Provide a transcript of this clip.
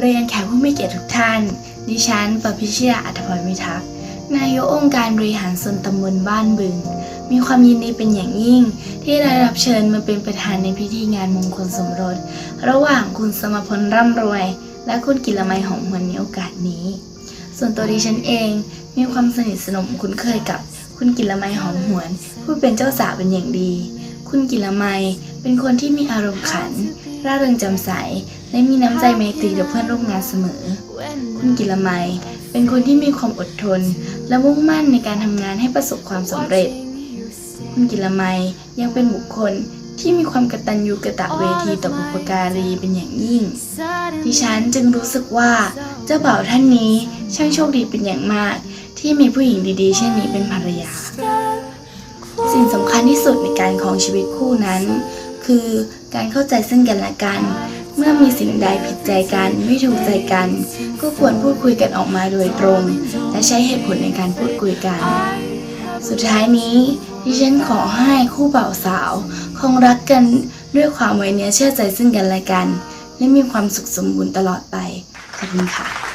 เรียนแขกผู้มีเกียรติทุกท่าน ดิฉันประพิชยาอัธพรมิทักษ์นายกองค์การบริหารส่วนตำบลบ้านบึง มีความยินดีเป็นอย่างยิ่ง ที่ได้รับเชิญมาเป็นประธานในพิธีงานมงคลสมรส ระหว่างคุณสมพลร่ำรวย และคุณกิลไมหอมหวนในโอกาสนี้ ส่วนตัวดิฉันเองมีความสนิทสนมคุ้นเคยกับคุณกิลไมหอมหวน ผู้เป็นเจ้าสาวเป็นอย่างดี คุณกิลไมเป็นคนที่มีอารมณ์ขัน ร่าเริงจำใส และมีน้ำใจไมตรีต่อเพื่อนร่วมงานเสมอ คุณกิลไมเป็นคนที่มีความอดทน และมุ่งมั่นในการทำงานให้ประสบความสำเร็จ คุณกิลไมยังเป็นบุคคลที่มีความกตัญญูกะตะเวทีต่อบุปการีเป็นอย่างยิ่ง ดิฉันจึงรู้สึกว่าเจ้าบ่าวท่านนี้ช่างโชคดีเป็นอย่างมาก ที่มีผู้หญิงดีๆ เช่นนี้เป็นภรรยา สิ่งสำคัญที่สุดในการครองชีวิตคู่นั้น คือการเข้าใจซึ่งกันและกัน เมื่อมีสิ่งใดผิดใจกัน ไม่ถูกใจกัน ก็ควรพูดคุยกันออกมาโดยตรง และใช้เหตุผลในการพูดคุยกัน สุดท้ายนี้ดิฉันขอให้คู่บ่าวสาว คงรักกันด้วยความไว้เนื้อเชื่อใจซึ่งกันและกัน และมีความสุขสมบูรณ์ตลอดไปขอบคุณค่ะ